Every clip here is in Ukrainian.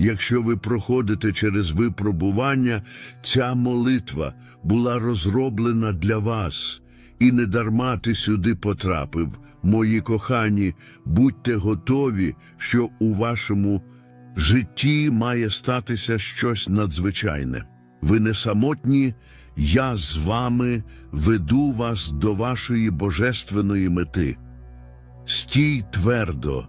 Якщо ви проходите через випробування, ця молитва була розроблена для вас, і не дарма ти сюди потрапив. Мої кохані, будьте готові, що у вашому житті має статися щось надзвичайне. Ви не самотні, я з вами веду вас до вашої божественної мети. Стій твердо,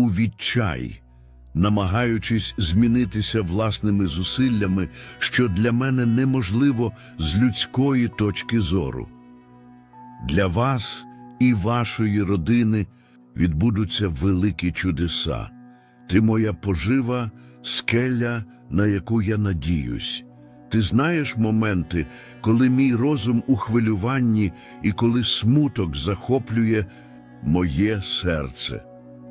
у відчай, намагаючись змінитися власними зусиллями, що для мене неможливо з людської точки зору. Для вас і вашої родини відбудуться великі чудеса. Ти моя пожива, скеля, на яку я надіюсь. Ти знаєш моменти, коли мій розум у хвилюванні і коли смуток захоплює моє серце.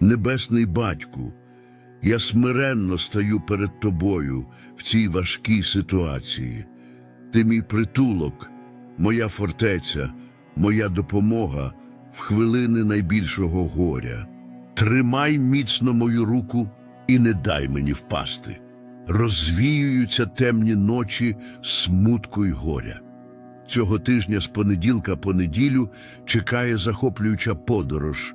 небесний батьку. Я смиренно стаю перед тобою в цій важкій ситуації. Ти мій притулок, моя фортеця, моя допомога в хвилини найбільшого горя. Тримай міцно мою руку і не дай мені впасти. Розвіюються темні ночі смутку й горя. Цього тижня з понеділка по неділю чекає захоплююча подорож,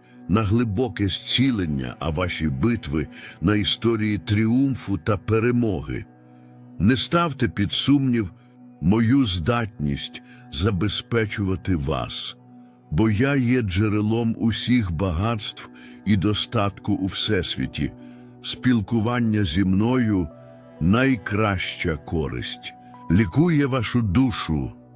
на глибоке зцілення, а ваші битви на історії тріумфу та перемоги. Не ставте під сумнів мою здатність забезпечувати вас, бо я є джерелом усіх багатств і достатку у всесвіті. Спілкування зі мною найкраща користь, лікує вашу душу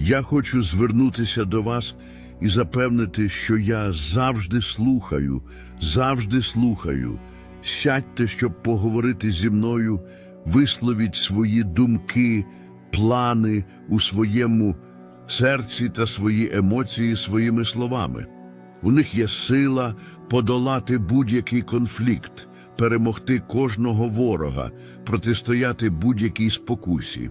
Я хочу звернутися до вас і запевнити, що я завжди слухаю, завжди слухаю. Сядьте, щоб поговорити зі мною, висловіть свої думки, плани у своєму серці та свої емоції своїми словами. У них є сила подолати будь-який конфлікт, перемогти кожного ворога, протистояти будь-якій спокусі.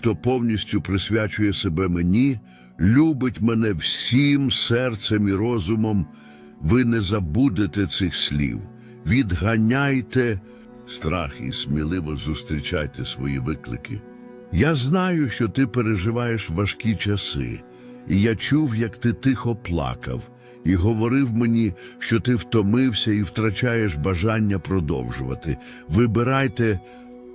хто повністю присвячує себе мені, любить мене всім серцем і розумом. Ви не забудете цих слів. Відганяйте страх і сміливо зустрічайте свої виклики. Я знаю, що ти переживаєш важкі часи, і я чув, як ти тихо плакав, і говорив мені, що ти втомився і втрачаєш бажання продовжувати. Вибирайте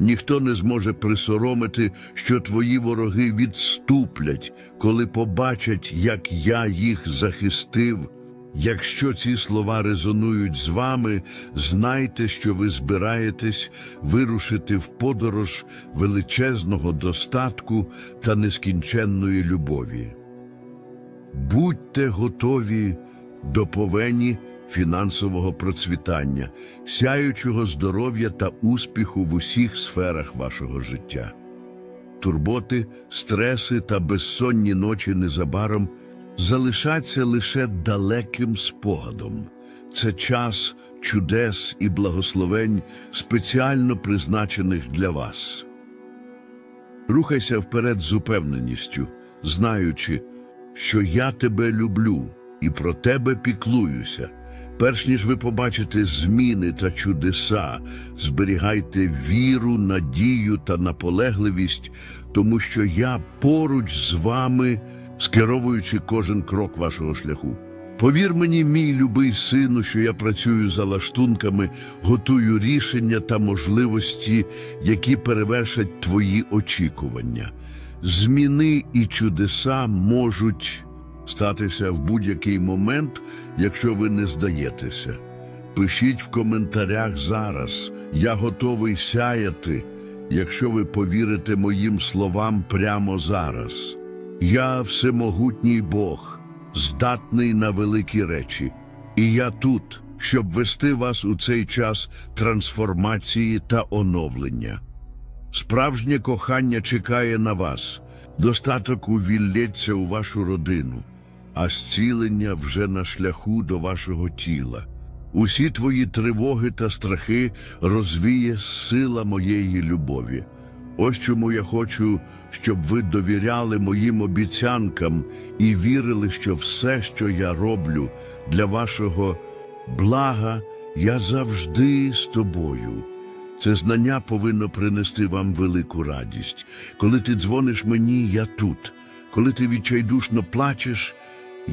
ніхто не зможе присоромити, що твої вороги відступлять, коли побачать, як я їх захистив. Якщо ці слова резонують з вами, знайте, що ви збираєтесь вирушити в подорож величезного достатку та нескінченної любові. Будьте готові до повені фінансового процвітання, сяючого здоров'я та успіху в усіх сферах вашого життя. Турботи, стреси та безсонні ночі незабаром залишаться лише далеким спогадом. Це час чудес і благословень, спеціально призначених для вас. Рухайся вперед з упевненістю, знаючи, що я тебе люблю і про тебе піклуюся. Перш ніж ви побачите зміни та чудеса, зберігайте віру, надію та наполегливість, тому що я поруч з вами, скеровуючи кожен крок вашого шляху. Повір мені, мій любий сину, що я працюю за лаштунками, готую рішення та можливості, які перевершать твої очікування. Зміни і чудеса можуть статися в будь-який момент, якщо ви не здаєтеся. Пишіть в коментарях зараз. Я готовий сяяти, якщо ви повірите моїм словам прямо зараз. Я всемогутній Бог, здатний на великі речі, і я тут, щоб вести вас у цей час трансформації та оновлення. Справжнє кохання чекає на вас, достаток увіллється у вашу родину, а зцілення вже на шляху до вашого тіла. Усі твої тривоги та страхи розвіє сила моєї любові. Ось чому я хочу, щоб ви довіряли моїм обіцянкам і вірили, що все, що я роблю для вашого блага, я завжди з тобою. Це знання повинно принести вам велику радість. Коли ти дзвониш мені, я тут. Коли ти відчайдушно плачеш,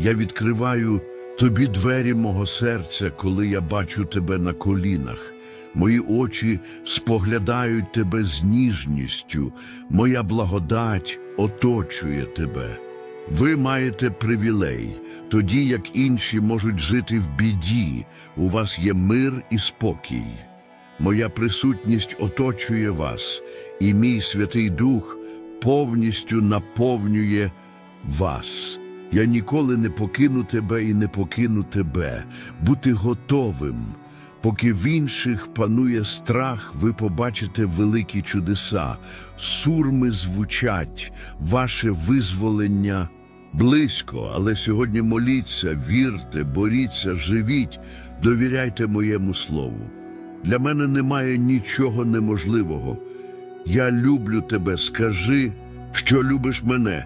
я відкриваю тобі двері мого серця, коли я бачу тебе на колінах. Мої очі споглядають тебе з ніжністю, моя благодать оточує тебе. Ви маєте привілей, тоді як інші можуть жити в біді, у вас є мир і спокій. Моя присутність оточує вас, і мій Святий Дух повністю наповнює вас. Я ніколи не покину тебе і не покину тебе. Бути готовим. Поки в інших панує страх, ви побачите великі чудеса. Сурми звучать, ваше визволення близько, але сьогодні моліться, вірте, боріться, живіть, довіряйте моєму слову. Для мене немає нічого неможливого. Я люблю тебе, скажи, що любиш мене.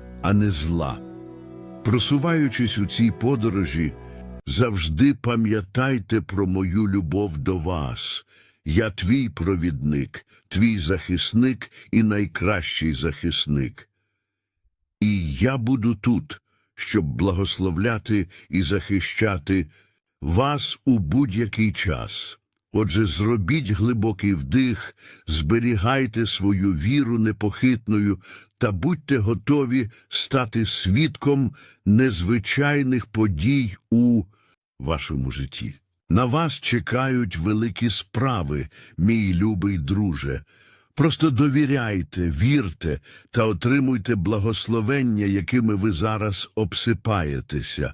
а не зла. Просуваючись у цій подорожі, завжди пам'ятайте про мою любов до вас. Я твій провідник, твій захисник і найкращий захисник. І я буду тут, щоб благословляти і захищати вас у будь-який час. Отже, зробіть глибокий вдих, зберігайте свою віру непохитною та будьте готові стати свідком незвичайних подій у вашому житті. На вас чекають великі справи, мій любий друже. Просто довіряйте, вірте та отримуйте благословення, якими ви зараз обсипаєтеся.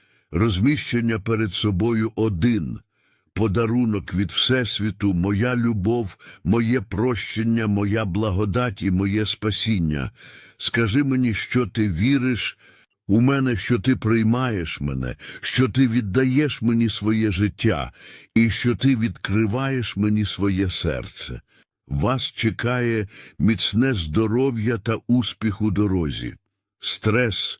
розміщення перед собою один, подарунок від Всесвіту, моя любов, моє прощення, моя благодать і моє спасіння. Скажи мені, що ти віриш у мене, що ти приймаєш мене, що ти віддаєш мені своє життя і що ти відкриваєш мені своє серце. Вас чекає міцне здоров'я та успіх у дорозі, стрес,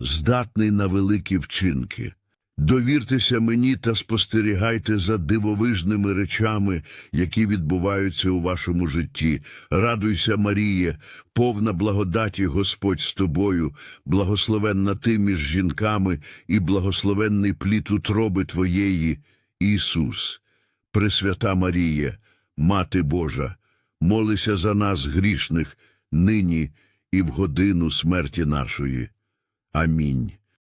здатний на великі вчинки. Довіртеся мені та спостерігайте за дивовижними речами, які відбуваються у вашому житті. Радуйся, Маріє, повна благодаті Господь з тобою, благословенна ти між жінками і благословенний плід утроби твоєї, Ісус. Пресвята Маріє, Мати Божа, молися за нас грішних, нині і в годину смерті нашої. Амінь.